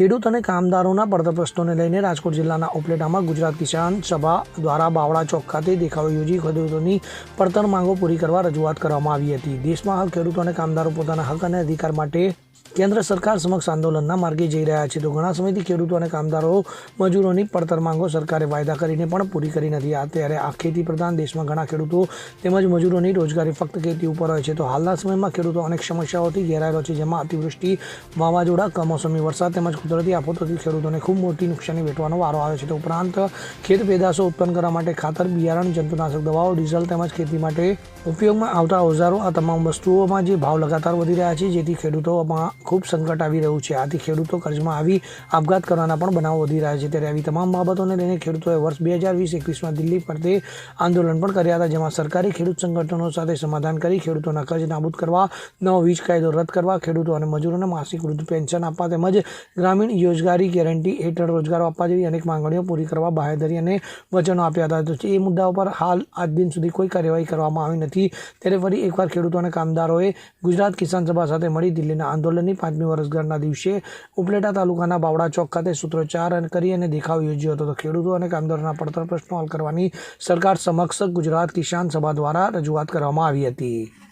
ખેડૂત અને કામદારોના પડતર પ્રશ્નોને લઈને રાજકોટ જિલ્લાના ઉપલેટામાં ગુજરાત કિસાન સભા દ્વારા બાવળા ચોક ખાતે દેખાવો યોજી ખેડૂતોની પડતર માંગો પૂરી કરવા રજૂઆત કરવામાં આવી હતી. દેશમાં હાલ ખેડૂતો અને કામદારો પોતાના હક અને અધિકાર માટે કેન્દ્ર સરકાર સમક્ષ આંદોલનના માર્ગે જઈ રહ્યા છે. તો ઘણા સમયથી ખેડૂતો અને કામદારો મજૂરોની પડતર માંગો સરકારે વાયદા કરીને પણ પૂરી કરી નથી. આ ત્યારે આ ખેતી પ્રધાન દેશમાં ઘણા ખેડૂતો તેમજ મજૂરોની રોજગારી ફક્ત ખેતી ઉપર હોય છે. તો હાલના સમયમાં ખેડૂતો અનેક સમસ્યાઓથી ઘેરાયેલો છે, જેમાં અતિવૃષ્ટિ વાવાઝોડા, કમોસમી વરસાદ તેમજ કુદરતી આફતોથી ખેડૂતોને ખૂબ મોટી નુકસાની વેઠવાનો વારો આવે છે. તો ઉપરાંત ખેત પેદાશો ઉત્પન્ન કરવા માટે ખાતર, બિયારણ, જંતુનાશક દવાઓ, ડીઝલ તેમજ ખેતી માટે ઉપયોગમાં આવતા ઓજારો, આ તમામ વસ્તુઓમાં જે ભાવ લગાતાર વધી રહ્યા છે, જેથી ખેડૂતોમાં ખૂબ સંકટ આવી રહ્યું છે. આથી ખેડૂતો કર્જમાં આવી આપઘાત કરવાના પણ બનાવો વધી રહ્યા છે. ત્યારે આવી તમામ બાબતોને લઈને ખેડૂતોએ વર્ષ બે હજાર વીસ એકવીસમાં દિલ્હી ફરતે આંદોલન પણ કર્યા હતા, જેમાં સરકારી ખેડૂત સંગઠનો સાથે સમાધાન કરી ખેડૂતોના કર્જ નાબૂદ કરવા, નવો વીજ કાયદો રદ કરવા, ખેડૂતો અને મજૂરોને માસિક વૃદ્ધ પેન્શન આપવા તેમજ ગ્રામીણ યોજગારી ગેરંટી હેઠળ રોજગારો આપવા જેવી અનેક માંગણીઓ પૂરી કરવા બાહેધરી અને વચનો આપ્યા હતા. તો એ મુદ્દાઓ પર હાલ આજ દિન સુધી કોઈ કાર્યવાહી કરવામાં આવી નથી, ત્યારે ફરી એકવાર ખેડૂતો અને કામદારોએ ગુજરાત કિસાન સભા સાથે મળી દિલ્હીના આંદોલનની પાંચમી વર્ષગાંઠના દિવસે ઉપલેટા તાલુકાના બાવડા ચોક ખાતે સૂત્રોચ્ચાર કરી અને દેખાવ યોજ્યો હતો. તો ખેડૂતો અને કામદારોના પડતર પ્રશ્નો હલ કરવાની સરકાર સમક્ષ ગુજરાત કિસાન સભા દ્વારા રજૂઆત કરવામાં આવી હતી.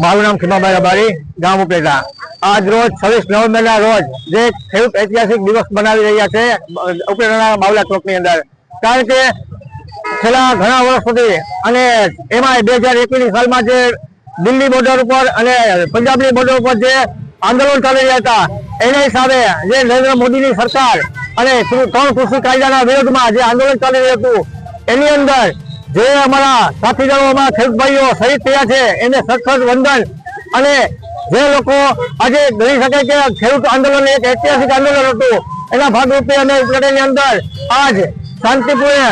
મારું નામ ખીમાભાઈ રબારી ગામ ઉપલેટા આજ રોજ છવ્વીસ નવેમ્બરના રોજ જે ખેડૂત ઐતિહાસિક દિવસ બનાવી રહ્યા છે ઉપલેટાના બાવલા ચોકની અંદર. કારણ કે છેલ્લા ઘણા વર્ષ સુધી અને એમાં બે હજાર એકવીસ સાલમાં જે દિલ્હી બોર્ડર ઉપર અને પંજાબની બોર્ડર ઉપર જે આંદોલન ચાલી રહ્યા હતા, એની સામે જે નરેન્દ્ર મોદીની સરકાર અને ત્રણ કૃષિ કાયદાના વિરોધમાં જે આંદોલન ચાલી રહ્યું હતું, એની અંદર જે અમારા સાથીદારોમાં ખેડૂત ભાઈઓ શહીદ થયા છે, એને સખત વંદન. અને જે લોકો આજે ગણી શકે કે ખેડૂત આંદોલન એક ઐતિહાસિક આંદોલન હતું, એના ભાગરૂપે અમે ઉપલેટાની અંદર આજ શાંતિપૂર્ણ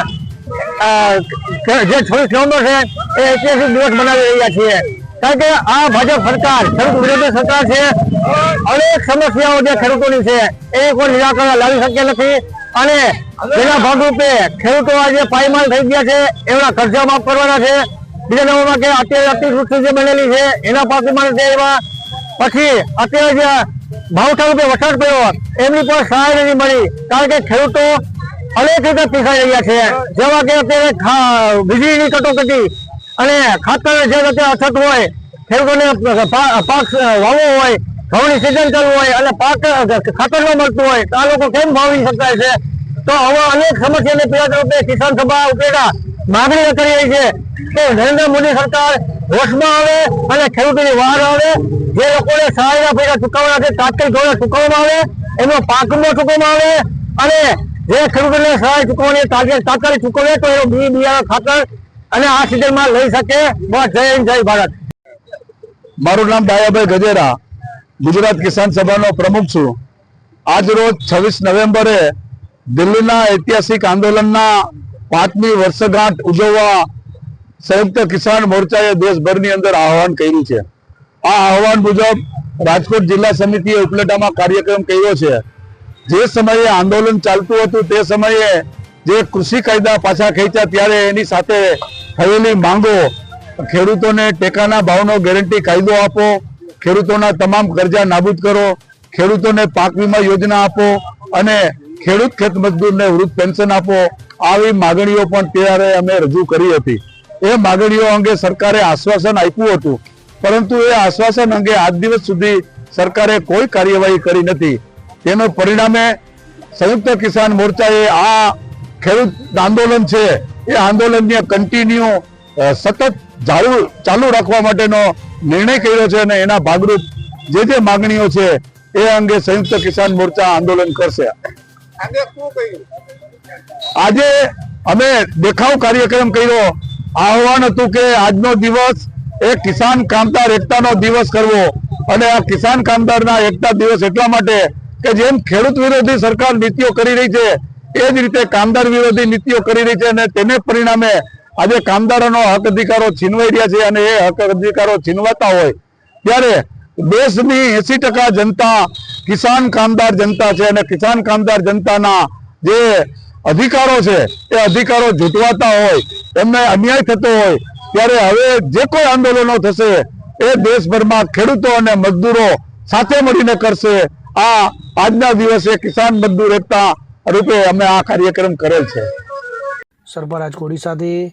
જે છવ્વીસ નવેમ્બર છે, એ ઐતિહાસિક દિવસ બનાવી રહ્યા છીએ. કારણ કે આ ભાજપ સરકાર, ખેડૂત વિરોધી સરકાર છે, અનેક સમસ્યાઓ જે ખેડૂતોની છે, એ કોઈ નિરાકરણ લાવી શક્યા નથી. અને તેના ભાગરૂપે ખેડૂતો આજે પાયમાલ થઈ ગયા છે એમના કરજા માફ કરવાના છે. બીજા નંબરમાં કે અત્યારે અતિવૃષ્ટિ જે બનેલી છે, એના પાકમાં છે એમાં પછી અત્યારે જે ભાવઠા રૂપે વરસાદ પડ્યો, એમની પણ સહાય નથી મળી. કારણ કે ખેડૂતો અનેક રીતે પીસાઈ રહ્યા છે. જેવા કે અત્યારે વીજળીની કટોકટી અને ખાતર જે અત્યારે અછત હોય, ખેડૂતોને પાક વાવવો હોય ઘઉંની સિઝન ચાલુ હોય અને પાક ખાતર ન મળતું હોય, તો આ લોકો કેમ ભાવી શકાય છે? તો હવે અનેક સમસ્યાને પીડા રૂપે કિસાન સભા ઉપેટા માગણી કરી રહી છે કે નરેન્દ્ર મોદી સરકાર હોશમાં આવે અને ખેડૂતોની વાર આવે, જે લોકોને સહાયના પૈસા ચૂકવવાના છે, તાત્કાલિક ધોરણે ચૂકવવામાં આવે, એનો પાકમાં ચૂકવવામાં આવે, અને જે ખેડૂતોને સહાય ચૂકવવાની તાત્કાલિક તાત્કાલિક ચૂકવે તો એનો બી બિયારણ ખાતર અને આ સિઝનમાં લઈ શકે. બસ જય હિન્દ, જય ભારત. મારું નામ દાયાભાઈ ગજેરા. ગુજરાત કિસાન સભાનો પ્રમુખ છું. આજ રોજ છવ્વીસ નવેમ્બરે દિલ્હીના ઐતિહાસિક આંદોલનના પાંચમી વર્ષગાંઠ ઉજવવા સંયુક્ત કિસાન મોરચાએ દેશભરની અંદર આહવાન કર્યું છે. આ આહવાન મુજબ રાજકોટ જિલ્લા સમિતિએ ઉપલેટામાં કાર્યક્રમ કર્યો છે. જે સમયે આંદોલન ચાલતું હતું તે સમયે જે કૃષિ કાયદા પાછા ખેંચ્યા ત્યારે એની સાથે થયેલી માંગો ખેડૂતોને ટેકાના ભાવનો ગેરંટી કાયદો આપો ખેડૂતોના તમામ કરજા નાબૂદ કરો, ખેડૂતોને પાક વીમા યોજના આપો અને ખેડૂત ખેત મજદૂરને વૃદ્ધ પેન્શન આપો. આવી માગણીઓ પણ ત્યારે અમે રજૂ કરી હતી. એ માગણીઓ અંગે સરકારે આશ્વાસન આપ્યું હતું. પરંતુ એ આશ્વાસન અંગે આજ દિવસ સુધી સરકારે કોઈ કાર્યવાહી કરી નથી. તેનો પરિણામે સંયુક્ત કિસાન મોરચાએ આ ખેડૂત આંદોલન છે, એ આંદોલનને કન્ટિન્યુ સતત ચાલુ રાખવા માટેનો નિર્ણય કર્યો છે અને એના ભાગરૂપ જે જે માગણીઓ છે એ અંગે સંયુક્ત કિસાન મોરચા આંદોલન કરશે. આજે અમે દેખાવ કાર્યક્રમ કર્યો. આહવાન હતું કે આજનો દિવસ એ કિસાન કામદાર એકતાનો દિવસ કરવો અને આ કિસાન કામદારના એકતા દિવસ એટલા માટે કે જેમ ખેડૂત વિરોધી સરકાર નીતિઓ કરી રહી છે એ જ રીતે કામદાર વિરોધી નીતિઓ કરી રહી છે અને તેને પરિણામે આજે કામદારોનો હક અધિકારો છીનવાઈ રહ્યા છે અને એ હક અધિકારો છીનવાતા હોય, ત્યારે દેશની એસી જનતા કિસાન કામદાર જનતા છે અને કિસાન કામદાર જનતાના જે અધિકારો છે, એ અધિકારો જૂટવાતા હોય, એમને અન્યાય થતો હોય, ત્યારે હવે જે કોઈ આંદોલનો થશે, એ દેશભરમાં ખેડૂતો અને મજદૂરો સાથે મળીને કરશે. આ આજના દિવસે કિસાન મજદૂર એકતા રૂપે અમે આ કાર્યક્રમ કરેલ છે. સરબરાજ કોડી સાથે